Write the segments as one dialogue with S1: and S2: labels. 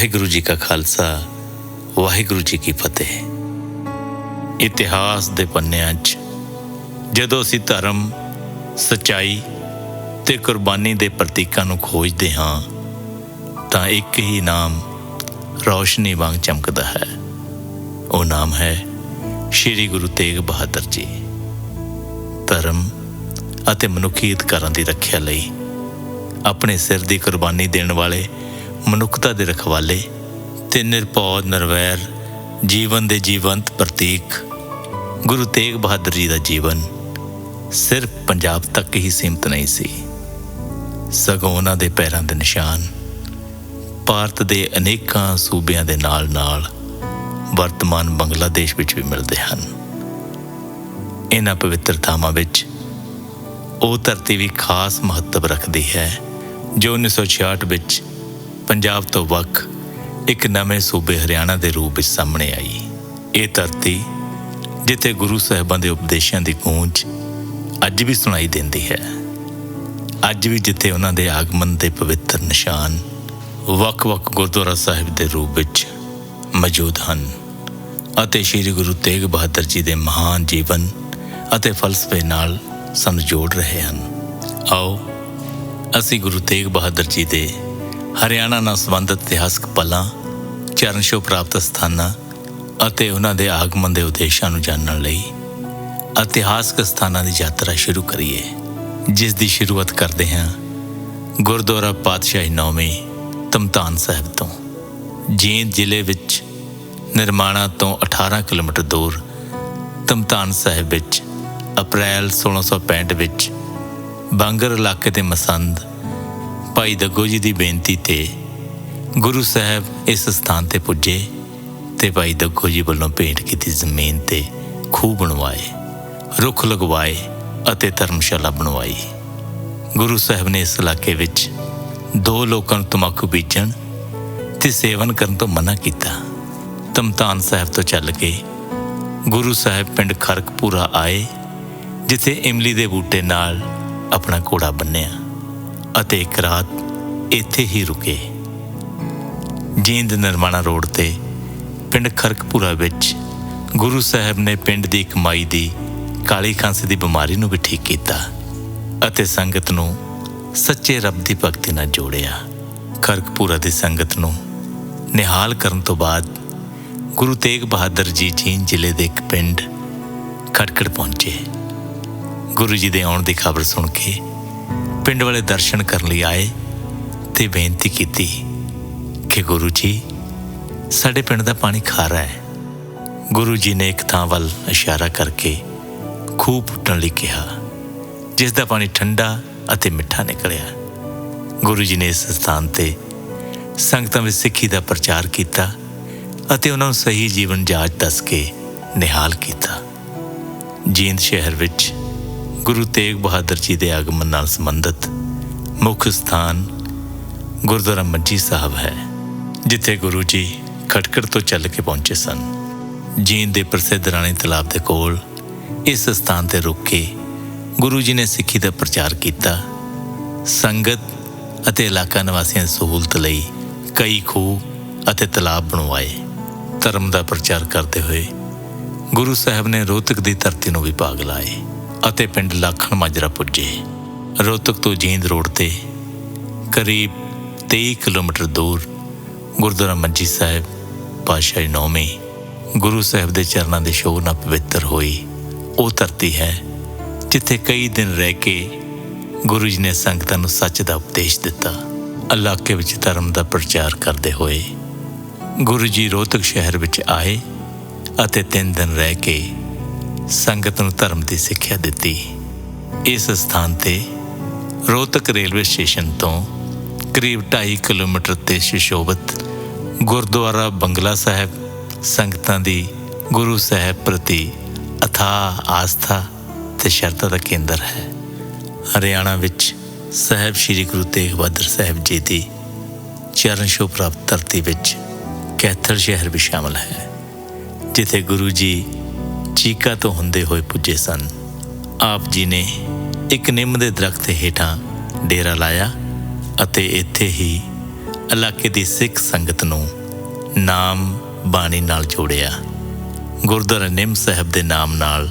S1: ਵਾਹਿਗੁਰੂ ਜੀ ਕਾ ਖਾਲਸਾ, ਵਾਹਿਗੁਰੂ ਜੀ ਕੀ ਫਤਿਹ। ਇਤਿਹਾਸ ਦੇ ਪੰਨਿਆਂ 'ਚ ਜਦੋਂ ਅਸੀਂ ਧਰਮ, ਸਚਾਈ ਤੇ ਕੁਰਬਾਨੀ ਦੇ ਪ੍ਰਤੀਕਾਂ ਨੂੰ ਖੋਜਦੇ ਹਾਂ, ਤਾਂ ਇੱਕ ਹੀ ਨਾਮ ਰੌਸ਼ਨੀ ਵਾਂਗ ਚਮਕਦਾ ਹੈ। ਉਹ ਨਾਮ ਹੈ ਸ੍ਰੀ ਗੁਰੂ ਤੇਗ ਬਹਾਦਰ ਜੀ। ਧਰਮ ਅਤੇ ਮਨੁੱਖੀ ਅਧਿਕਾਰਾਂ ਦੀ ਰੱਖਿਆ ਲਈ ਆਪਣੇ ਸਿਰ ਦੀ ਕੁਰਬਾਨੀ ਦੇਣ ਵਾਲੇ ਮਨੁੱਖਤਾ ਦੇ ਰਖਵਾਲੇ ਤੇ ਨਿਰਭਉ, ਨਿਰਵੈਰ, ਜੀਵਨ ਦੇ ਜੀਵੰਤ ਪ੍ਰਤੀਕ ਗੁਰੂ ਤੇਗ ਬਹਾਦਰ ਜੀ ਦਾ ਜੀਵਨ ਸਿਰਫ ਪੰਜਾਬ ਤੱਕ ਹੀ ਸੀਮਤ ਨਹੀਂ ਸੀ। ਸਗੋਂ ਉਹਨਾਂ ਦੇ ਪੈਰਾਂ ਦੇ ਨਿਸ਼ਾਨ, ਭਾਰਤ ਦੇ ਅਨੇਕਾਂ ਸੂਬਿਆਂ ਦੇ ਨਾਲ-ਨਾਲ ਵਰਤਮਾਨ ਬੰਗਲਾਦੇਸ਼ ਵਿੱਚ ਵੀ ਮਿਲਦੇ ਹਨ। ਇਹਨਾਂ ਪਵਿੱਤਰ ਥਾਵਾਂ ਵਿੱਚ ਉਹ ਧਰਤੀ ਵੀ ਖਾਸ ਮਹੱਤਵ ਰੱਖਦੀ ਹੈ, ਜੋ 1966 ਵਿੱਚ ਪੰਜਾਬ ਤੋਂ ਵੱਖ ਇੱਕ ਨਵੇਂ ਸੂਬੇ ਹਰਿਆਣਾ ਦੇ ਰੂਪ ਵਿੱਚ ਸਾਹਮਣੇ ਆਈ। ਇਹ ਧਰਤੀ, ਜਿੱਥੇ ਗੁਰੂ ਸਾਹਿਬਾਂ ਦੇ ਉਪਦੇਸ਼ਾਂ ਦੀ ਗੂੰਜ ਅੱਜ ਵੀ ਸੁਣਾਈ ਦਿੰਦੀ ਹੈ। ਅੱਜ ਵੀ ਜਿੱਥੇ ਉਹਨਾਂ ਦੇ ਆਗਮਨ ਦੇ ਪਵਿੱਤਰ ਨਿਸ਼ਾਨ ਵੱਖ-ਵੱਖ ਗੁਰਦੁਆਰਾ ਸਾਹਿਬ ਦੇ ਰੂਪ ਵਿੱਚ ਮੌਜੂਦ ਹਨ ਅਤੇ ਸ੍ਰੀ ਗੁਰੂ ਤੇਗ ਬਹਾਦਰ ਜੀ ਦੇ ਮਹਾਨ ਜੀਵਨ ਅਤੇ ਫਲਸਫੇ ਨਾਲ ਸਾਨੂੰ ਜੋੜ ਰਹੇ ਹਨ। ਆਓ, ਅਸੀਂ ਗੁਰੂ ਤੇਗ ਬਹਾਦਰ ਜੀ ਦੇ ਹਰਿਆਣਾ ਨਾਲ ਸੰਬੰਧਿਤ ਇਤਿਹਾਸਕ ਪਲਾਂ, ਚਰਨ ਛੋਹ ਪ੍ਰਾਪਤ ਸਥਾਨਾਂ ਅਤੇ ਉਹਨਾਂ ਦੇ ਆਗਮਨ ਦੇ ਉਦੇਸ਼ਾਂ ਨੂੰ ਜਾਣਨ ਲਈ ਇਤਿਹਾਸਕ ਸਥਾਨਾਂ ਦੀ ਯਾਤਰਾ ਸ਼ੁਰੂ ਕਰੀਏ, ਜਿਸ ਦੀ ਸ਼ੁਰੂਆਤ ਕਰਦੇ ਹਾਂ ਗੁਰਦੁਆਰਾ ਪਾਤਸ਼ਾਹੀ ਨੌਵੇਂ ਤਮਤਾਨ ਸਾਹਿਬ ਤੋਂ। ਜੀਂਦ ਜ਼ਿਲ੍ਹੇ ਵਿੱਚ ਨਿਰਮਾਣਾ ਤੋਂ 18 ਕਿਲੋਮੀਟਰ ਦੂਰ ਤਮਤਾਨ ਸਾਹਿਬ ਵਿੱਚ ਅਪ੍ਰੈਲ 1665 ਵਿੱਚ ਬਾਂਗਰ ਇਲਾਕੇ ਦੇ ਮਸੰਦ ਭਾਈ ਦੱਗੋ ਜੀ ਦੀ ਬੇਨਤੀ ਤੇ ਗੁਰੂ ਸਾਹਿਬ ਇਸ ਸਥਾਨ ਤੇ ਪੁੱਜੇ ਤੇ ਭਾਈ ਦੱਗੋ ਜੀ ਵੱਲੋਂ ਭੇਂਟ ਕੀਤੀ ਜ਼ਮੀਨ ਤੇ ਖੂਹ ਬਣਵਾਏ, ਰੁੱਖ ਲਗਵਾਏ ਅਤੇ ਧਰਮਸ਼ਾਲਾ ਬਣਵਾਈ। ਗੁਰੂ ਸਾਹਿਬ ਨੇ ਇਸ ਇਲਾਕੇ ਵਿੱਚ ਦੋ ਲੋਕਾਂ ਨੂੰ ਤਮਾਕੂ ਬੀਜਣ ਤੇ ਸੇਵਨ ਕਰਨ ਤੋਂ ਮਨਾ ਕੀਤਾ। ਤਮਤਾਨ ਸਾਹਿਬ ਤੋਂ ਚੱਲ ਕੇ ਗੁਰੂ ਸਾਹਿਬ ਪਿੰਡ ਖਰਕਪੂਰਾ ਆਏ, ਜਿੱਥੇ ਇਮਲੀ ਦੇ ਬੂਟੇ ਨਾਲ ਆਪਣਾ ਘੋੜਾ ਬੰਨਿਆ। ਅਤੇ ਇੱਕ ਰਾਤ ਇੱਥੇ ਹੀ ਰੁਕੇ। ਜੀਂਦ ਨਿਰਮਾਣਾ ਰੋਡ ਤੇ ਪਿੰਡ ਖਰਕਪੂਰਾ ਵਿੱਚ ਗੁਰੂ ਸਾਹਿਬ ਨੇ ਪਿੰਡ ਦੀ ਇੱਕ ਮਾਈ ਦੀ ਕਾਲੀ ਖਾਂਸੀ ਦੀ ਬਿਮਾਰੀ ਨੂੰ ਵੀ ਠੀਕ ਕੀਤਾ ਅਤੇ ਸੰਗਤ ਨੂੰ ਸੱਚੇ ਰੱਬ ਦੀ ਭਗਤੀ ਨਾਲ ਜੋੜਿਆ। ਖਰਕਪੂਰਾ ਦੀ ਸੰਗਤ ਨੂੰ ਨਿਹਾਲ ਕਰਨ ਤੋਂ ਬਾਅਦ ਗੁਰੂ ਤੇਗ ਬਹਾਦਰ ਜੀ ਜੀਂਦ ਜ਼ਿਲ੍ਹੇ ਦੇ ਇੱਕ ਪਿੰਡ ਖਟਕੜ ਪਹੁੰਚੇ। ਗੁਰੂ ਜੀ ਦੇ ਆਉਣ ਦੀ ਖਬਰ ਸੁਣ ਕੇ ਪਿੰਡ ਵਾਲੇ ਦਰਸ਼ਨ ਕਰਨ ਲਈ ਆਏ ਤੇ ਬੇਨਤੀ ਕੀਤੀ ਕਿ ਗੁਰੂ ਜੀ, ਸਾਡੇ ਪਿੰਡ ਦਾ ਪਾਣੀ ਖਾਰਾ ਹੈ। ਗੁਰੂ ਜੀ ਨੇ ਇੱਕ ਥਾਂ ਵੱਲ ਇਸ਼ਾਰਾ ਕਰਕੇ ਖੂਹ ਪੁੱਟਣ ਲਈ ਕਿਹਾ, ਜਿਸ ਦਾ ਪਾਣੀ ਠੰਡਾ ਅਤੇ ਮਿੱਠਾ ਨਿਕਲਿਆ। ਗੁਰੂ ਜੀ ਨੇ ਇਸ ਸਥਾਨ ਤੇ ਸੰਗਤਾਂ ਵਿੱਚ ਸਿੱਖੀ ਦਾ ਪ੍ਰਚਾਰ ਕੀਤਾ ਅਤੇ ਉਹਨਾਂ ਨੂੰ ਸਹੀ ਜੀਵਨ ਜਾਚ ਦੱਸ ਕੇ ਨਿਹਾਲ ਕੀਤਾ। ਜੀਂਦ ਸ਼ਹਿਰ ਵਿੱਚ ਗੁਰੂ ਤੇਗ ਬਹਾਦਰ ਜੀ ਦੇ ਆਗਮਨ ਨਾਲ ਸੰਬੰਧਿਤ ਮੁੱਖ ਸਥਾਨ ਗੁਰਦੁਆਰਾ ਮੰਜੀ ਸਾਹਿਬ ਹੈ, ਜਿੱਥੇ ਗੁਰੂ ਜੀ ਖਟਕੜ ਤੋਂ ਚੱਲ ਕੇ ਪਹੁੰਚੇ ਸਨ। ਜੀਂਦ ਦੇ ਪ੍ਰਸਿੱਧ ਰਾਣੀ ਤਲਾਬ ਦੇ ਕੋਲ ਇਸ ਸਥਾਨ ਤੇ ਰੁਕ ਕੇ ਗੁਰੂ ਜੀ ਨੇ ਸਿੱਖੀ ਦਾ ਪ੍ਰਚਾਰ ਕੀਤਾ। ਸੰਗਤ ਅਤੇ ਇਲਾਕਾ ਨਿਵਾਸੀਆਂ ਦੀ ਸਹੂਲਤ ਲਈ ਕਈ ਖੂਹ ਅਤੇ ਤਲਾਬ ਬਣਵਾਏ। ਧਰਮ ਦਾ ਪ੍ਰਚਾਰ ਕਰਦੇ ਹੋਏ ਗੁਰੂ ਸਾਹਿਬ ਨੇ ਰੋਹਤਕ ਦੀ ਧਰਤੀ ਨੂੰ ਵੀ ਭਾਗ ਲਾਏ। ਅਤੇ ਪਿੰਡ ਲਾਖਣ ਮਾਜਰਾ ਪੁੱਜੇ। ਰੋਹਤਕ ਤੋਂ ਜੀਂਦ ਰੋਡ ਤੇ ਕਰੀਬ 23 ਕਿਲੋਮੀਟਰ ਦੂਰ ਗੁਰਦੁਆਰਾ ਮੰਜੀ ਸਾਹਿਬ, ਪਾਤਸ਼ਾਹੀ ਨੌਵੀਂ, ਗੁਰੂ ਸਾਹਿਬ ਦੇ ਚਰਨਾਂ ਦੇ ਸ਼ੋਅ ਨਾਲ ਪਵਿੱਤਰ ਹੋਈ। ਉਹ ਧਰਤੀ ਹੈ ਜਿੱਥੇ ਕਈ ਦਿਨ ਰਹਿ ਕੇ ਗੁਰੂ ਜੀ ਨੇ ਸੰਗਤਾਂ ਨੂੰ ਸੱਚ ਦਾ ਉਪਦੇਸ਼ ਦਿੱਤਾ। ਇਲਾਕੇ ਵਿੱਚ ਧਰਮ ਦਾ ਪ੍ਰਚਾਰ ਕਰਦੇ ਹੋਏ ਗੁਰੂ ਜੀ ਰੋਹਤਕ ਸ਼ਹਿਰ ਵਿੱਚ ਆਏ ਅਤੇ ਤਿੰਨ ਦਿਨ ਰਹਿ ਕੇ ਸੰਗਤ ਨੂੰ ਧਰਮ ਦੀ ਸਿੱਖਿਆ ਦਿੱਤੀ। ਇਸ ਸਥਾਨ ਤੇ ਰੋਹਤਕ ਰੇਲਵੇ ਸਟੇਸ਼ਨ ਤੋਂ ਕਰੀਬ 2.5 ਕਿਲੋਮੀਟਰ ਤੇ ਸ਼ਿਸ਼ੋਭਤ ਗੁਰਦੁਆਰਾ ਬੰਗਲਾ ਸਾਹਿਬ ਸੰਗਤਾਂ ਦੀ ਗੁਰੂ ਸਾਹਿਬ ਪ੍ਰਤੀ ਅਥਾਹ ਆਸਥਾ ਤੇ ਸ਼ਰਧਾ ਦਾ ਕੇਂਦਰ ਹੈ। ਹਰਿਆਣਾ ਵਿੱਚ ਸਾਹਿਬ ਸ੍ਰੀ ਗੁਰੂ ਤੇਗ ਬਹਾਦਰ ਸਾਹਿਬ ਜੀ ਦੀ ਚਰਨ ਛੋਹ ਪ੍ਰਾਪਤ ਧਰਤੀ ਵਿੱਚ ਕੈਥਲ ਸ਼ਹਿਰ ਵੀ ਸ਼ਾਮਲ ਹੈ, ਜਿੱਥੇ ਗੁਰੂ ਜੀ ਚੀਕਾ ਤੋਂ ਹੁੰਦੇ ਹੋਏ ਪੁੱਜੇ ਸਨ। ਆਪ ਜੀ ਨੇ ਇੱਕ ਨਿੰਮ ਦੇ ਦਰਖਤ ਹੇਠਾਂ ਡੇਰਾ ਲਾਇਆ ਅਤੇ ਇੱਥੇ ਹੀ ਇਲਾਕੇ ਦੀ ਸਿੱਖ ਸੰਗਤ ਨੂੰ ਨਾਮ ਬਾਣੀ ਨਾਲ ਜੋੜਿਆ। ਗੁਰਦੁਆਰਾ ਨਿੰਮ ਸਾਹਿਬ ਦੇ ਨਾਮ ਨਾਲ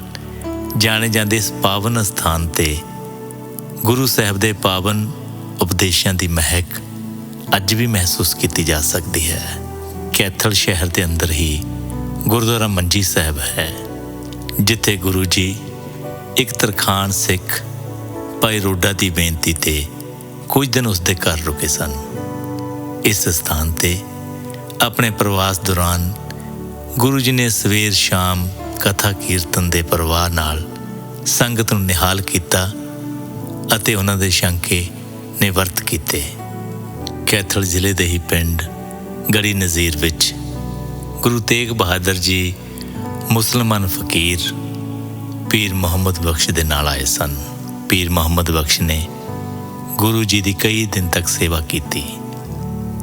S1: ਜਾਣੇ ਜਾਂਦੇ ਇਸ ਪਾਵਨ ਸਥਾਨ ਤੇ ਗੁਰੂ ਸਾਹਿਬ ਦੇ ਪਾਵਨ ਉਪਦੇਸ਼ਾਂ ਦੀ ਮਹਿਕ ਅੱਜ ਵੀ ਮਹਿਸੂਸ ਕੀਤੀ ਜਾ ਸਕਦੀ ਹੈ। ਕੈਥਲ ਸ਼ਹਿਰ ਦੇ ਅੰਦਰ ਹੀ ਗੁਰਦੁਆਰਾ ਮੰਜੀ ਸਾਹਿਬ ਹੈ। ਜਿੱਥੇ ਗੁਰੂ ਜੀ ਇੱਕ ਤਰਖਾਨ ਸਿੱਖ ਭਾਈ ਰੋਡਾ ਦੀ ਬੇਨਤੀ ਤੇ ਕੁਝ ਦਿਨ ਉਸਦੇ ਘਰ ਰੁਕੇ ਸਨ। ਇਸ ਸਥਾਨ ਤੇ ਆਪਣੇ ਪ੍ਰਵਾਸ ਦੌਰਾਨ ਗੁਰੂ ਜੀ ਨੇ ਸਵੇਰ ਸ਼ਾਮ ਕਥਾ ਕੀਰਤਨ ਦੇ ਪ੍ਰਵਾਹ ਨਾਲ ਸੰਗਤ ਨੂੰ ਨਿਹਾਲ ਕੀਤਾ ਅਤੇ ਉਹਨਾਂ ਦੇ ਸ਼ੰਕੇ ਨਿਵਰਤ ਕੀਤੇ। ਕੈਥਲ ਜ਼ਿਲ੍ਹੇ ਦੇ ਹੀ ਪਿੰਡ ਗੜੀ ਨਜ਼ੀਰ ਵਿੱਚ ਗੁਰੂ ਤੇਗ ਬਹਾਦਰ ਜੀ ਮੁਸਲਮਾਨ ਫਕੀਰ ਪੀਰ ਮੁਹੰਮਦ ਬਖਸ਼ ਦੇ ਨਾਲ ਆਏ ਸਨ। ਪੀਰ ਮੁਹੰਮਦ ਬਖਸ਼ ਨੇ ਗੁਰੂ ਜੀ ਦੀ ਕਈ ਦਿਨ ਤੱਕ ਸੇਵਾ ਕੀਤੀ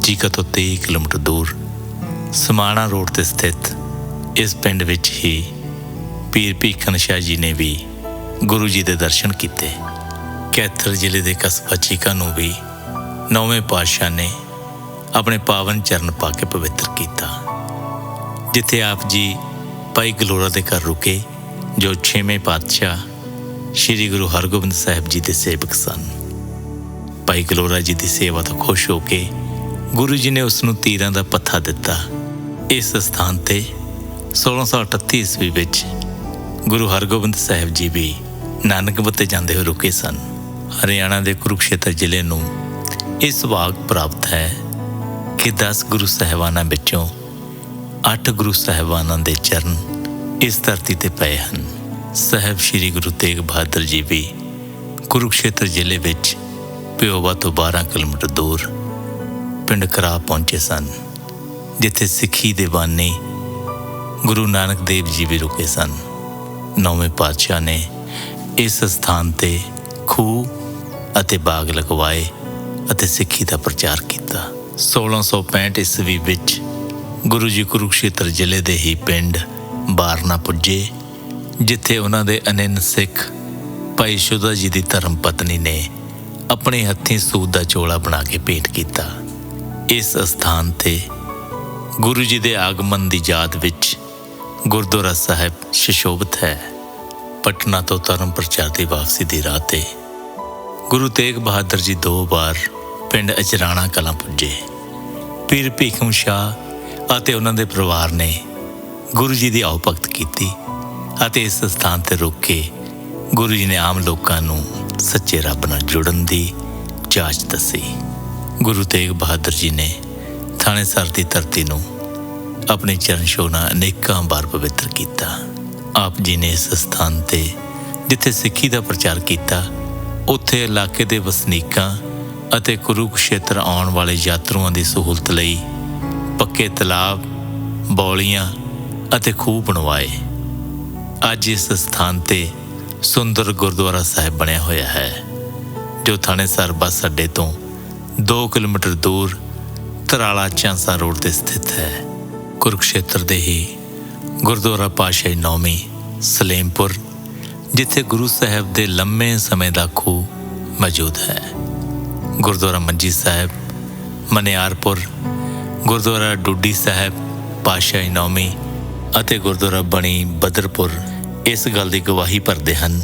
S1: ਚੀਕਾ ਤੋਂ 23 ਕਿਲੋਮੀਟਰ ਦੂਰ ਸਮਾਣਾ ਰੋਡ ਤੇ ਸਥਿਤ ਇਸ ਪਿੰਡ ਵਿੱਚ ਹੀ ਪੀਰ ਭੀਖਨ ਸ਼ਾਹ ਜੀ ਨੇ ਵੀ ਗੁਰੂ ਜੀ ਦੇ ਦਰਸ਼ਨ ਕੀਤੇ। ਕੈਥਰ ਜ਼ਿਲ੍ਹੇ ਦੇ ਕਸਬਾ ਚੀਕਾ ਨੂੰ ਵੀ ਨੌਵੇਂ ਪਾਤਸ਼ਾਹ ਨੇ ਆਪਣੇ ਪਾਵਨ ਚਰਨ ਪਾ ਕੇ ਪਵਿੱਤਰ ਕੀਤਾ, ਜਿੱਥੇ ਆਪ ਜੀ ਭਾਈ ਗਲੋਰਾ ਦੇ ਘਰ ਰੁਕੇ, ਜੋ ਛੇਵੇਂ ਪਾਤਸ਼ਾਹ ਸ੍ਰੀ ਗੁਰੂ ਹਰਗੋਬਿੰਦ ਸਾਹਿਬ ਜੀ ਦੇ ਸੇਵਕ ਸਨ। ਭਾਈ ਗਲੋਰਾ ਜੀ ਦੀ ਸੇਵਾ ਤੋਂ ਖੁਸ਼ ਹੋ ਕੇ ਗੁਰੂ ਜੀ ਨੇ ਉਸ ਨੂੰ ਤੀਰਾਂ ਦਾ ਪੱਥਾ ਦਿੱਤਾ। ਇਸ ਸਥਾਨ ਤੇ 1638 ਈਸਵੀ ਵਿੱਚ ਗੁਰੂ ਹਰਗੋਬਿੰਦ ਸਾਹਿਬ ਜੀ ਵੀ ਨਾਨਕ ਬੱਤੇ ਜਾਂਦੇ ਹੋਏ ਰੁਕੇ ਸਨ। ਹਰਿਆਣਾ ਦੇ ਕੁਰੂਕਸ਼ੇਤਰ ਜ਼ਿਲ੍ਹੇ ਨੂੰ ਇਹ ਸੁਭਾਗ ਪ੍ਰਾਪਤ ਹੈ ਕਿ 10 ਗੁਰੂ ਸਾਹਿਬਾਨਾਂ ਵਿੱਚੋਂ ਅੱਠ ਗੁਰੂ ਸਾਹਿਬਾਨਾਂ ਦੇ ਚਰਨ ਇਸ ਧਰਤੀ ਤੇ ਪਏ ਹਨ। ਸਾਹਿਬ ਸ੍ਰੀ ਗੁਰੂ ਤੇਗ ਬਹਾਦਰ ਜੀ ਵੀ ਕੁਰੂਕਸ਼ੇਤਰ ਜ਼ਿਲ੍ਹੇ ਵਿੱਚ ਪਿਓਵਾ ਤੋਂ 12 ਕਿਲੋਮੀਟਰ ਦੂਰ ਪਿੰਡ ਕਰਾ ਪਹੁੰਚੇ ਸਨ, ਜਿੱਥੇ ਸਿੱਖੀ ਦੇ ਬਾਨੀ ਗੁਰੂ ਨਾਨਕ ਦੇਵ ਜੀ ਵੀ ਰੁਕੇ ਸਨ। ਨੌਵੇਂ ਪਾਤਸ਼ਾਹ ਨੇ ਇਸ ਸਥਾਨ ਤੇ ਖੂਹ ਅਤੇ ਬਾਗ ਲਗਵਾਏ ਅਤੇ ਸਿੱਖੀ ਦਾ ਪ੍ਰਚਾਰ ਕੀਤਾ। 1665 ਈਸਵੀ ਵਿੱਚ ਗੁਰੂ ਜੀ ਕੁਰੂਕਸ਼ੇਤਰ ਜ਼ਿਲ੍ਹੇ ਦੇ ਹੀ ਪਿੰਡ ਬਾਰਨਾ ਪੁੱਜੇ, ਜਿੱਥੇ ਉਹਨਾਂ ਦੇ ਅਨੰਨ ਸਿੱਖ ਭਾਈ ਸ਼ੁਦਾ ਜੀ ਦੀ ਧਰਮ ਪਤਨੀ ਨੇ ਆਪਣੇ ਹੱਥੀਂ ਸੂਤ ਦਾ ਚੋਲਾ ਬਣਾ ਕੇ ਭੇਟ ਕੀਤਾ। ਇਸ ਸਥਾਨ ਤੇ ਗੁਰੂ ਜੀ ਦੇ ਆਗਮਨ ਦੀ ਯਾਦ ਵਿੱਚ ਗੁਰਦੁਆਰਾ ਸਾਹਿਬ ਸ਼ਿਸ਼ੋਭਤ ਹੈ। ਪਟਨਾ ਤੋਂ ਧਰਮ ਪ੍ਰਚਾਰ ਦੀ ਵਾਪਸੀ ਦੀ ਰਾਹ ਤੇ ਗੁਰੂ ਤੇਗ ਬਹਾਦਰ ਜੀ ਦੋ ਵਾਰ ਪਿੰਡ ਅਚਰਾਣਾ ਕਲਾਂ ਪੁੱਜੇ। ਪੀਰ ਭੀਖਮ ਸ਼ਾਹ ਅਤੇ ਉਹਨਾਂ ਦੇ ਪਰਿਵਾਰ ਨੇ ਗੁਰੂ ਜੀ ਦੀ ਆਓ ਭਗਤ ਕੀਤੀ ਅਤੇ ਇਸ ਸਥਾਨ ਤੇ ਰੁਕ ਕੇ ਗੁਰੂ ਜੀ ਨੇ ਆਮ ਲੋਕਾਂ ਨੂੰ ਸੱਚੇ ਰੱਬ ਨਾਲ ਜੁੜਨ ਦੀ ਜਾਂਚ ਦੱਸੀ। ਗੁਰੂ ਤੇਗ ਬਹਾਦਰ ਜੀ ਨੇ ਥਾਣੇ ਸਰ ਦੀ ਧਰਤੀ ਨੂੰ ਆਪਣੇ ਚਰਨ ਛੋਹ ਨਾਲ ਅਨੇਕਾਂ ਵਾਰ ਪਵਿੱਤਰ ਕੀਤਾ। ਆਪ ਜੀ ਨੇ ਇਸ ਸਥਾਨ ਤੇ ਜਿੱਥੇ ਸਿੱਖੀ ਦਾ ਪ੍ਰਚਾਰ ਕੀਤਾ, ਉੱਥੇ ਇਲਾਕੇ ਦੇ ਵਸਨੀਕਾਂ ਅਤੇ ਕੁਰੂਕਸ਼ੇਤਰ ਆਉਣ ਵਾਲੇ ਯਾਤਰੂਆਂ ਦੀ ਸਹੂਲਤ ਲਈ ਪੱਕੇ ਤਲਾਬ, ਬੌਲੀਆਂ ਅਤੇ ਖੂਹ ਬਣਵਾਏ ਅੱਜ ਇਸ ਸਥਾਨ ਤੇ ਸੁੰਦਰ ਗੁਰਦੁਆਰਾ ਸਾਹਿਬ ਬਣਿਆ ਹੋਇਆ ਹੈ, ਜੋ ਥਾਣੇਸਰ ਬੱਸ ਅੱਡੇ ਤੋਂ 2 ਕਿਲੋਮੀਟਰ ਦੂਰ ਤਰਾਲਾ ਚਾਂਸਾ ਰੋਡ ਤੇ ਸਥਿਤ ਹੈ। ਕੁਰਕਸ਼ੇਤਰ ਦੇ ਹੀ ਗੁਰਦੁਆਰਾ ਪਾਸ਼ਾਹੀ ਨੌਮੀ ਸਲੇਮਪੁਰ, ਜਿੱਥੇ ਗੁਰੂ ਸਾਹਿਬ ਦੇ ਲੰਮੇ ਸਮੇਂ ਦਾ ਖੂਹ ਮੌਜੂਦ ਹੈ। ਗੁਰਦੁਆਰਾ ਮੰਜੀ ਸਾਹਿਬ, ਮਨਿਆਰਪੁਰ ਗੁਰਦੁਆਰਾ ਡੁੱਡੀ ਸਾਹਿਬ ਪਾਸ਼ਾਹੀ ਨੌਮੀ ਅਤੇ ਗੁਰਦੁਆਰਾ ਬਣੀ ਬਦਰਪੁਰ ਇਸ ਗੱਲ ਦੀ ਗਵਾਹੀ ਭਰਦੇ ਹਨ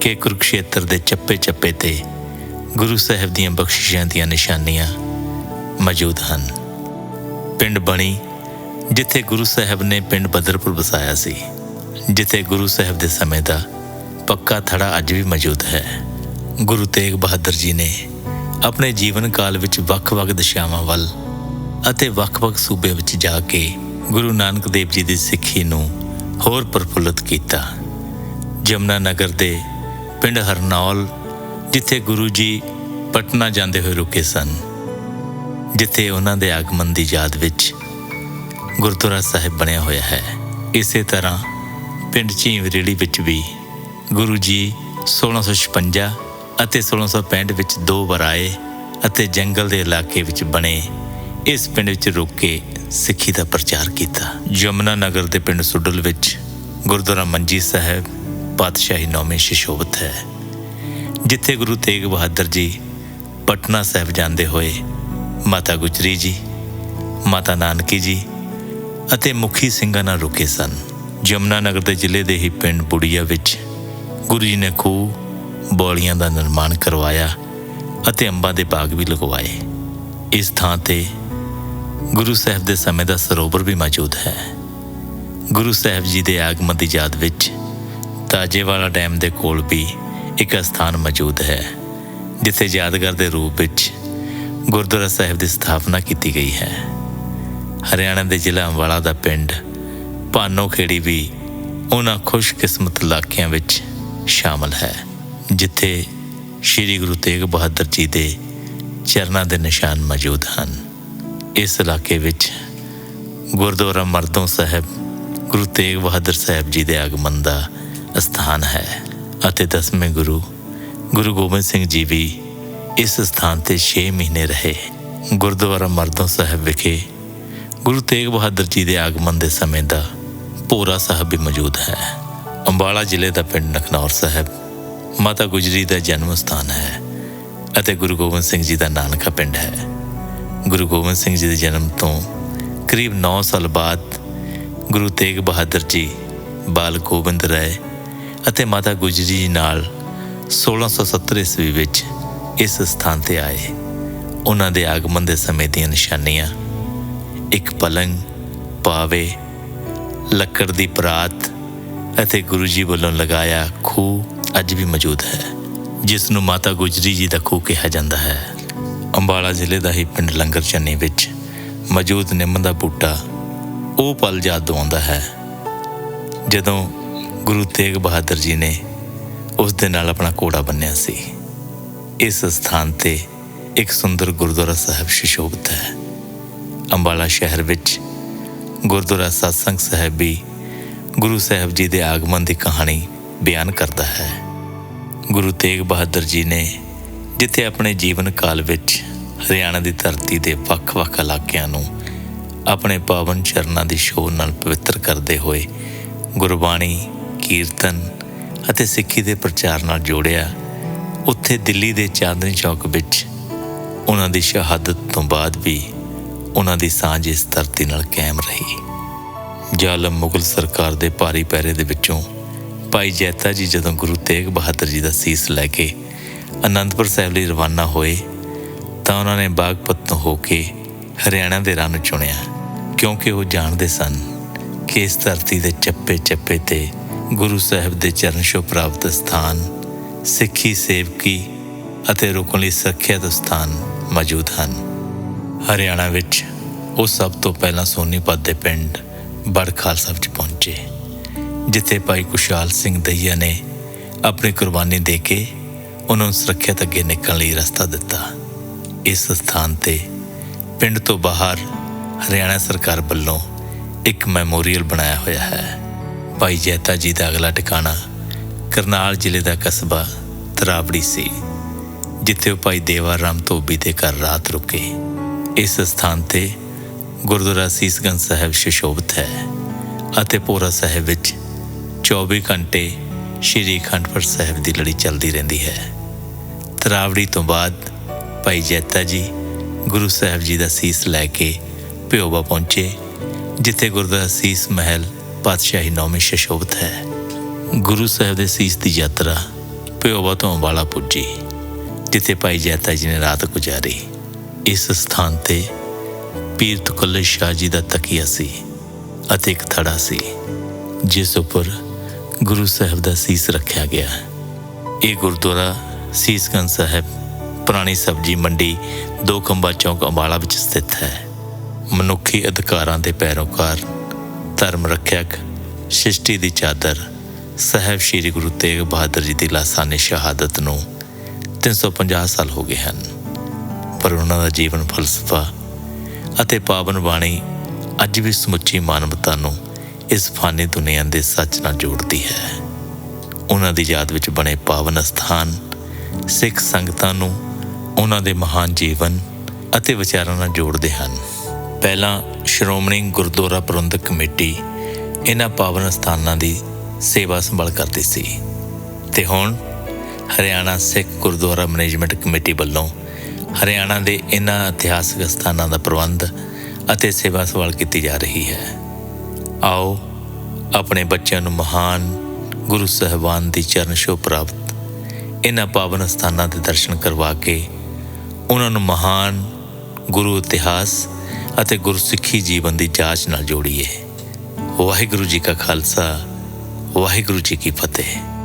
S1: ਕਿ ਕੁਰਕਸ਼ੇਤਰ ਦੇ ਚੱਪੇ-ਚੱਪੇ ਤੇ ਗੁਰੂ ਸਾਹਿਬ ਦੀਆਂ ਬਖਸ਼ਿਸ਼ਾਂ ਦੀਆਂ ਨਿਸ਼ਾਨੀਆਂ ਮੌਜੂਦ ਹਨ। ਪਿੰਡ ਬਣੀ, ਜਿੱਥੇ ਗੁਰੂ ਸਾਹਿਬ ਨੇ ਪਿੰਡ ਬਦਰਪੁਰ ਵਸਾਇਆ ਸੀ, ਜਿੱਥੇ ਗੁਰੂ ਸਾਹਿਬ ਦੇ ਸਮੇਂ ਦਾ ਪੱਕਾ ਥੜਾ ਅੱਜ ਵੀ ਮੌਜੂਦ ਹੈ। ਗੁਰੂ ਤੇਗ ਬਹਾਦਰ ਜੀ ਨੇ ਆਪਣੇ ਜੀਵਨ ਕਾਲ ਵਿੱਚ ਵੱਖ-ਵੱਖ ਦਿਸ਼ਾਵਾਂ ਵੱਲ ਅਤੇ ਵੱਖ-ਵੱਖ ਸੂਬੇ ਵਿੱਚ ਜਾ ਕੇ ਗੁਰੂ ਨਾਨਕ ਦੇਵ ਜੀ ਦੀ ਸਿੱਖੀ ਨੂੰ ਹੋਰ ਪ੍ਰਫੁੱਲਤ ਕੀਤਾ। ਜਮਨਾ ਨਗਰ ਦੇ ਪਿੰਡ ਹਰਨੌਲ, ਜਿੱਥੇ ਗੁਰੂ ਜੀ ਪਟਨਾ ਜਾਂਦੇ ਹੋਏ ਰੁਕੇ ਸਨ, ਜਿੱਥੇ ਉਹਨਾਂ ਦੇ ਆਗਮਨ ਦੀ ਯਾਦ ਵਿੱਚ ਗੁਰਦੁਆਰਾ ਸਾਹਿਬ ਬਣਿਆ ਹੋਇਆ ਹੈ। ਇਸੇ ਤਰ੍ਹਾਂ ਪਿੰਡ ਝੀਂਵਰੇੜੀ ਵਿੱਚ ਵੀ ਗੁਰੂ ਜੀ 1656 ਅਤੇ 1665 ਵਿੱਚ ਦੋ ਵਾਰ ਆਏ ਅਤੇ ਜੰਗਲ ਦੇ ਇਲਾਕੇ ਵਿੱਚ ਬਣੇ ਇਸ ਪਿੰਡ ਵਿੱਚ ਰੁਕ ਕੇ ਸਿੱਖੀ ਦਾ ਪ੍ਰਚਾਰ ਕੀਤਾ। ਯਮਨਾ ਨਗਰ ਦੇ ਪਿੰਡ ਸੁਡਲ ਵਿੱਚ ਗੁਰਦੁਆਰਾ ਮੰਜੀ ਸਾਹਿਬ ਪਾਤਸ਼ਾਹੀ ਨੌਵੇਂ ਸ਼ਿਸ਼ੋਭਤ ਹੈ। ਜਿੱਥੇ ਗੁਰੂ ਤੇਗ ਬਹਾਦਰ ਜੀ ਪਟਨਾ ਸਾਹਿਬ ਜਾਂਦੇ ਹੋਏ ਮਾਤਾ ਗੁਜਰੀ ਜੀ, ਮਾਤਾ ਨਾਨਕੀ ਜੀ ਅਤੇ ਮੁਖੀ ਸਿੰਘਾਂ ਨਾਲ ਰੁਕੇ ਸਨ। ਜਮਨਾ ਨਗਰ ਦੇ ਜ਼ਿਲ੍ਹੇ ਦੇ ਹੀ ਪਿੰਡ ਬੁੜੀਆ ਵਿੱਚ ਗੁਰੂ ਜੀ ਨੇ ਖੂਹ ਬੌਲੀਆਂ ਦਾ ਨਿਰਮਾਣ ਕਰਵਾਇਆ ਅਤੇ ਅੰਬਾਂ ਦੇ ਬਾਗ ਵੀ ਲਗਵਾਏ। ਇਸ ਥਾਂ ਤੇ ਗੁਰੂ ਸਾਹਿਬ ਦੇ ਸਮੇਂ ਦਾ ਸਰੋਵਰ ਵੀ ਮੌਜੂਦ ਹੈ। ਗੁਰੂ ਸਾਹਿਬ ਜੀ ਦੇ ਆਗਮਨ ਦੀ ਯਾਦ ਵਿੱਚ ਤਾਜੇਵਾਲਾ ਡੈਮ ਦੇ ਕੋਲ ਵੀ ਇੱਕ ਸਥਾਨ ਮੌਜੂਦ ਹੈ, ਜਿੱਥੇ ਯਾਦਗਾਰ ਦੇ ਰੂਪ ਵਿੱਚ ਗੁਰਦੁਆਰਾ ਸਾਹਿਬ ਦੀ ਸਥਾਪਨਾ ਕੀਤੀ ਗਈ ਹੈ। ਹਰਿਆਣਾ ਦੇ ਜ਼ਿਲ੍ਹਾ ਅੰਬਾਲਾ ਦਾ ਪਿੰਡ ਭਾਨੋ ਖੇੜੀ ਵੀ ਉਹਨਾਂ ਖੁਸ਼ਕਿਸਮਤ ਇਲਾਕਿਆਂ ਵਿੱਚ ਸ਼ਾਮਲ ਹੈ, ਜਿੱਥੇ ਸ੍ਰੀ ਗੁਰੂ ਤੇਗ ਬਹਾਦਰ ਜੀ ਦੇ ਚਰਨਾਂ ਦੇ ਨਿਸ਼ਾਨ ਮੌਜੂਦ ਹਨ। ਇਸ ਇਲਾਕੇ ਵਿੱਚ ਗੁਰਦੁਆਰਾ ਮਰਦੋਂ ਸਾਹਿਬ, ਗੁਰੂ ਤੇਗ ਬਹਾਦਰ ਸਾਹਿਬ ਜੀ ਦੇ ਆਗਮਨ ਦਾ ਸਥਾਨ ਹੈ ਅਤੇ ਦਸਵੇਂ ਗੁਰੂ ਗੁਰੂ ਗੋਬਿੰਦ ਸਿੰਘ ਜੀ ਵੀ ਇਸ ਸਥਾਨ ਤੇ 6 ਮਹੀਨੇ ਰਹੇ। ਗੁਰਦੁਆਰਾ ਮਰਦੋਂ ਸਾਹਿਬ ਵਿਖੇ ਗੁਰੂ ਤੇਗ ਬਹਾਦਰ ਜੀ ਦੇ ਆਗਮਨ ਦੇ ਸਮੇਂ ਦਾ ਭੋਰਾ ਸਾਹਿਬ ਵੀ ਮੌਜੂਦ ਹੈ। ਅੰਬਾਲਾ ਜ਼ਿਲ੍ਹੇ ਦਾ ਪਿੰਡ ਨਖਨੌਰ ਸਾਹਿਬ, ਮਾਤਾ ਗੁਜਰੀ ਦਾ ਜਨਮ ਸਥਾਨ ਹੈ ਅਤੇ ਗੁਰੂ ਗੋਬਿੰਦ ਸਿੰਘ ਜੀ ਦਾ ਨਾਨਕਾ ਪਿੰਡ ਹੈ। ਗੁਰੂ ਗੋਬਿੰਦ ਸਿੰਘ ਜੀ ਦੇ ਜਨਮ ਤੋਂ ਕਰੀਬ 9 ਸਾਲ ਬਾਅਦ ਗੁਰੂ ਤੇਗ ਬਹਾਦਰ ਜੀ ਬਾਲ ਗੋਬਿੰਦ ਰਾਏ ਅਤੇ ਮਾਤਾ ਗੁਜਰੀ ਜੀ ਨਾਲ 1670 ਈਸਵੀ ਵਿੱਚ ਇਸ ਸਥਾਨ ਤੇ ਆਏ। ਉਹਨਾਂ ਦੇ ਆਗਮਨ ਦੇ ਸਮੇਂ ਦੀਆਂ ਨਿਸ਼ਾਨੀਆਂ, ਇੱਕ ਪਲੰਗ, ਪਾਵੇ, ਲੱਕੜ ਦੀ ਪਰਾਤ ਅਤੇ ਗੁਰੂ ਜੀ ਵੱਲੋਂ ਲਗਾਇਆ ਖੂਹ ਅੱਜ ਵੀ ਮੌਜੂਦ ਹੈ, ਜਿਸ ਨੂੰ ਮਾਤਾ ਗੁਜਰੀ ਜੀ ਦਾ ਖੂਹ ਕਿਹਾ ਜਾਂਦਾ ਹੈ। ਅੰਬਾਲਾ ਜ਼ਿਲ੍ਹੇ ਦਾ ਹੀ ਪਿੰਡ ਲੰਗਰ ਚੰਨੀ ਵਿੱਚ ਮੌਜੂਦ ਨਿੰਮ ਦਾ ਬੂਟਾ ਉਹ ਪਲ ਯਾਦ ਦਿਵਾਉਂਦਾ ਹੈ। ਜਦੋਂ ਗੁਰੂ ਤੇਗ ਬਹਾਦਰ ਜੀ ਨੇ ਉਸ ਦੇ ਨਾਲ ਆਪਣਾ ਕੋੜਾ ਬੰਨਿਆ ਸੀ। ਇਸ ਸਥਾਨ ਤੇ ਇੱਕ ਸੁੰਦਰ ਗੁਰਦੁਆਰਾ ਸਾਹਿਬ ਸ਼ਿਸ਼ੋਭਤ ਹੈ। ਅੰਬਾਲਾ ਸ਼ਹਿਰ ਵਿੱਚ ਗੁਰਦੁਆਰਾ ਸਤਸੰਗ ਸਾਹਿਬ ਵੀ ਗੁਰੂ ਸਾਹਿਬ ਜੀ ਦੇ ਆਗਮਨ ਦੀ ਕਹਾਣੀ ਬਿਆਨ ਕਰਦਾ ਹੈ। ਗੁਰੂ ਤੇਗ ਬਹਾਦਰ ਜੀ ਨੇ ਜਿੱਥੇ ਆਪਣੇ ਜੀਵਨ ਕਾਲ ਵਿੱਚ ਹਰਿਆਣਾ ਦੀ ਧਰਤੀ ਦੇ ਵੱਖ-ਵੱਖ ਇਲਾਕਿਆਂ ਨੂੰ ਆਪਣੇ ਪਾਵਨ ਚਰਨਾਂ ਦੀ ਸ਼ੋਭ ਨਾਲ ਪਵਿੱਤਰ ਕਰਦੇ ਹੋਏ ਗੁਰਬਾਣੀ, ਕੀਰਤਨ ਅਤੇ ਸਿੱਖੀ ਦੇ ਪ੍ਰਚਾਰ ਨਾਲ ਜੋੜਿਆ, ਉੱਥੇ ਦਿੱਲੀ ਦੇ ਚਾਂਦਨੀ ਚੌਕ ਵਿੱਚ ਉਹਨਾਂ ਦੀ ਸ਼ਹਾਦਤ ਤੋਂ ਬਾਅਦ ਵੀ ਉਹਨਾਂ ਦੀ ਸਾਂਝ ਇਸ ਧਰਤੀ ਨਾਲ ਕਾਇਮ ਰਹੀ। ਜ਼ਾਲਮ ਮੁਗਲ ਸਰਕਾਰ ਦੇ ਭਾਰੀ ਪੈਰੇ ਦੇ ਵਿੱਚੋਂ ਭਾਈ ਜੈਤਾ ਜੀ ਜਦੋਂ ਗੁਰੂ ਤੇਗ ਬਹਾਦਰ ਜੀ ਦਾ ਸੀਸ ਲੈ ਕੇ ਅਨੰਦਪੁਰ ਸਾਹਿਬ ਲਈ ਰਵਾਨਾ ਹੋਏ ਤਾਂ ਉਹਨਾਂ ਨੇ ਬਾਗਪਤ ਤੋਂ ਹੋ ਕੇ ਹਰਿਆਣਾ ਦੇ ਰਨ ਚੁਣਿਆ, ਕਿਉਂਕਿ ਉਹ ਜਾਣਦੇ ਸਨ ਕਿ ਇਸ ਧਰਤੀ ਦੇ ਚੱਪੇ-ਚੱਪੇ ਤੇ ਗੁਰੂ ਸਾਹਿਬ ਦੇ ਚਰਨ ਛੋਹ ਪ੍ਰਾਪਤ ਸਥਾਨ, ਸਿੱਖੀ ਸੇਵਕੀ ਅਤੇ ਰੁਕਣ ਲਈ ਸੁਰੱਖਿਅਤ ਸਥਾਨ ਮੌਜੂਦ ਹਨ। ਹਰਿਆਣਾ ਵਿੱਚ ਉਹ ਸਭ ਤੋਂ ਪਹਿਲਾਂ ਸੋਨੀਪਤ ਦੇ ਪਿੰਡ ਬੜ ਖਾਲਸਾ ਵਿੱਚ ਪਹੁੰਚੇ, ਜਿੱਥੇ ਭਾਈ ਕੁਸ਼ਾਲ ਸਿੰਘ ਦਈਆ ਨੇ ਆਪਣੀ ਕੁਰਬਾਨੀ ਦੇ ਕੇ ਉਹਨਾਂ ਨੂੰ ਸੁਰੱਖਿਅਤ ਅੱਗੇ ਨਿਕਲਣ ਲਈ ਰਸਤਾ ਦਿੱਤਾ। ਇਸ ਸਥਾਨ ਤੇ ਪਿੰਡ ਤੋਂ ਬਾਹਰ ਹਰਿਆਣਾ ਸਰਕਾਰ ਵੱਲੋਂ ਇੱਕ ਮੈਮੋਰੀਅਲ ਬਣਾਇਆ ਹੋਇਆ ਹੈ। ਭਾਈ ਜੈਤਾ ਜੀ ਦਾ ਅਗਲਾ ਟਿਕਾਣਾ ਕਰਨਾਲ ਜ਼ਿਲ੍ਹੇ ਦਾ ਕਸਬਾ ਤਰਾਵੜੀ ਸੀ, ਜਿੱਥੇ ਉਹ ਭਾਈ ਦੇਵਾ ਰਾਮ ਧੋਬੀ ਦੇ ਘਰ ਰਾਤ ਰੁਕੇ। ਇਸ ਸਥਾਨ ਤੇ ਗੁਰਦੁਆਰਾ ਸੀਸਗੰਜ ਸਾਹਿਬ ਸ਼ਿਸ਼ੋਭਤ ਹੈ ਅਤੇ ਪੋਰਾ ਸਾਹਿਬ ਵਿੱਚ 24 ਘੰਟੇ ਸ਼੍ਰੀ ਖੰਡਪੁਰ ਸਾਹਿਬ ਦੀ ਲੜੀ ਚੱਲਦੀ ਰਹਿੰਦੀ ਹੈ। ਤਰਾਵੜੀ ਤੋਂ ਬਾਅਦ ਭਾਈ ਜੈਤਾ ਜੀ ਗੁਰੂ ਸਾਹਿਬ ਜੀ ਦਾ ਸੀਸ ਲੈ ਕੇ ਪਿਓਬਾ ਪਹੁੰਚੇ, ਜਿੱਥੇ ਗੁਰਦੁਆਰਾ ਸੀਸ ਮਹਿਲ ਪਾਤਸ਼ਾਹੀ ਨੌਮੀ ਸ਼ਿਸ਼ੋਭਤ ਹੈ। ਗੁਰੂ ਸਾਹਿਬ ਦੇ ਸੀਸ ਦੀ ਯਾਤਰਾ ਪਿਓਬਾ ਤੋਂ ਅੰਬਾਲਾ ਪੁੱਜੀ, ਜਿੱਥੇ ਭਾਈ ਜੈਤਾ ਜੀ ਨੇ ਰਾਤ ਗੁਜ਼ਾਰੀ। ਇਸ ਸਥਾਨ ਤੇ ਪੀਰ ਤੁਕਲੇ ਸ਼ਾਹ ਜੀ ਦਾ ਤਕੀਆ ਸੀ ਅਤੇ ਇੱਕ ਥੜਾ ਸੀ, ਜਿਸ ਉੱਪਰ ਗੁਰੂ ਸਾਹਿਬ ਦਾ ਸੀਸ ਰੱਖਿਆ ਗਿਆ। ਇਹ ਗੁਰਦੁਆਰਾ ਸੀਸਗੰਜ ਸਾਹਿਬ ਪੁਰਾਣੀ ਸਬਜ਼ੀ ਮੰਡੀ ਦੋ ਖੰਬਾ ਚੌਕ ਅੰਬਾਲਾ ਵਿੱਚ ਸਥਿਤ ਹੈ। ਮਨੁੱਖੀ ਅਧਿਕਾਰਾਂ ਦੇ ਪੈਰੋਕਾਰ, ਧਰਮ ਰੱਖਿਅਕ, ਸ਼ਿਸ਼ਟੀ ਦੀ ਚਾਦਰ, ਸਾਹਿਬ ਸ੍ਰੀ ਗੁਰੂ ਤੇਗ ਬਹਾਦਰ ਜੀ ਦੀ ਲਾਸਾਨੀ ਸ਼ਹਾਦਤ ਨੂੰ 350 ਸਾਲ ਹੋ ਗਏ ਹਨ। ਪਰ ਉਹਨਾਂ ਦਾ ਜੀਵਨ ਫਲਸਫਾ ਅਤੇ ਪਾਵਨ ਬਾਣੀ ਅੱਜ ਵੀ ਸਮੁੱਚੀ ਮਾਨਵਤਾ ਨੂੰ ਇਸ ਫਾਨੀ ਦੁਨੀਆ ਦੇ ਸੱਚ ਨਾਲ ਜੋੜਦੀ ਹੈ। ਉਹਨਾਂ ਦੀ ਯਾਦ ਵਿੱਚ ਬਣੇ ਪਾਵਨ ਸਥਾਨ ਸਿੱਖ ਸੰਗਤਾਂ ਨੂੰ ਉਹਨਾਂ ਦੇ ਮਹਾਨ ਜੀਵਨ ਅਤੇ ਵਿਚਾਰਾਂ ਨਾਲ ਜੋੜਦੇ ਹਨ। ਪਹਿਲਾਂ ਸ਼੍ਰੋਮਣੀ ਗੁਰਦੁਆਰਾ ਪ੍ਰਬੰਧਕ ਕਮੇਟੀ ਇਹਨਾਂ ਪਾਵਨ ਸਥਾਨਾਂ ਦੀ ਸੇਵਾ ਸੰਭਾਲ ਕਰਦੀ ਸੀ ਤੇ ਹੁਣ ਹਰਿਆਣਾ ਸਿੱਖ ਗੁਰਦੁਆਰਾ ਮੈਨੇਜਮੈਂਟ ਕਮੇਟੀ ਵੱਲੋਂ ਹਰਿਆਣਾ ਦੇ ਇਹਨਾਂ ਇਤਿਹਾਸਕ ਸਥਾਨਾਂ ਦਾ ਪ੍ਰਬੰਧ ਅਤੇ ਸੇਵਾ ਸੰਭਾਲ ਕੀਤੀ ਜਾ ਰਹੀ ਹੈ। ਆਓ ਆਪਣੇ ਬੱਚਿਆਂ ਨੂੰ ਮਹਾਨ ਗੁਰੂ ਸਾਹਿਬਾਨ ਦੀ ਚਰਨ ਛੋਹ ਪ੍ਰਾਪਤ ਇਹਨਾਂ ਪਾਵਨ ਸਥਾਨਾਂ ਦੇ ਦਰਸ਼ਨ ਕਰਵਾ ਕੇ ਉਹਨਾਂ ਨੂੰ ਮਹਾਨ ਗੁਰੂ ਇਤਿਹਾਸ ਅਤੇ ਗੁਰਸਿੱਖੀ ਜੀਵਨ ਦੀ ਜਾਂਚ ਨਾਲ ਜੋੜੀਏ। ਵਾਹਿਗੁਰੂ ਜੀ ਕਾ ਖਾਲਸਾ, ਵਾਹਿਗੁਰੂ ਜੀ ਕੀ ਫਤਿਹ।